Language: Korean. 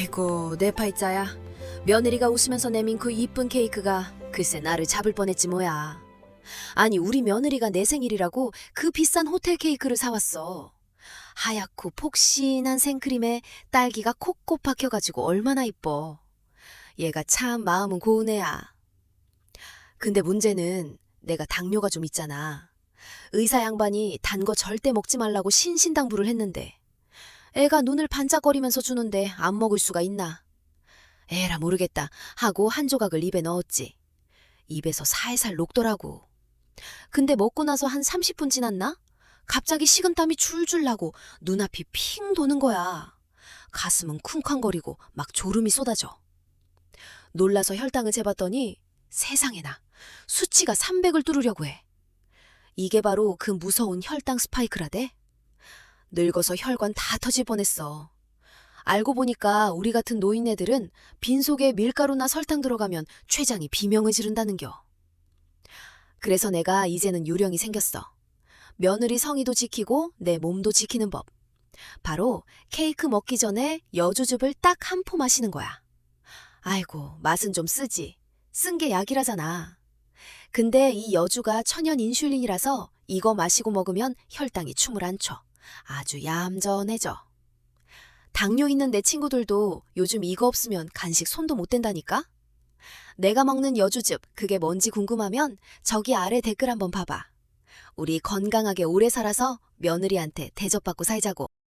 아이고 내 팔자야. 며느리가 웃으면서 내민 그 이쁜 케이크가 글쎄 나를 잡을 뻔했지 뭐야. 아니 우리 며느리가 내 생일이라고 그 비싼 호텔 케이크를 사왔어. 하얗고 폭신한 생크림에 딸기가 콕콕 박혀가지고 얼마나 이뻐. 얘가 참 마음은 고운 애야. 근데 문제는 내가 당뇨가 좀 있잖아. 의사 양반이 단 거 절대 먹지 말라고 신신당부를 했는데 애가 눈을 반짝거리면서 주는데 안 먹을 수가 있나. 에라 모르겠다 하고 한 조각을 입에 넣었지. 입에서 살살 녹더라고. 근데 먹고 나서 한 30분 지났나? 갑자기 식은땀이 줄줄 나고 눈앞이 핑 도는 거야. 가슴은 쿵쾅거리고 막 졸음이 쏟아져. 놀라서 혈당을 재봤더니 세상에나 수치가 300을 뚫으려고 해. 이게 바로 그 무서운 혈당 스파이크라대? 늙어서 혈관 다 터질 뻔했어. 알고 보니까 우리 같은 노인네들은 빈속에 밀가루나 설탕 들어가면 췌장이 비명을 지른다는겨. 그래서 내가 이제는 요령이 생겼어. 며느리 성의도 지키고 내 몸도 지키는 법. 바로 케이크 먹기 전에 여주즙을 딱 한 포 마시는 거야. 아이고, 맛은 좀 쓰지. 쓴 게 약이라잖아. 근데 이 여주가 천연 인슐린이라서 이거 마시고 먹으면 혈당이 춤을 안 춰. 아주 얌전해져. 당뇨 있는 내 친구들도 요즘 이거 없으면 간식 손도 못 댄다니까? 내가 먹는 여주즙, 그게 뭔지 궁금하면 저기 아래 댓글 한번 봐봐. 우리 건강하게 오래 살아서 며느리한테 대접받고 살자고.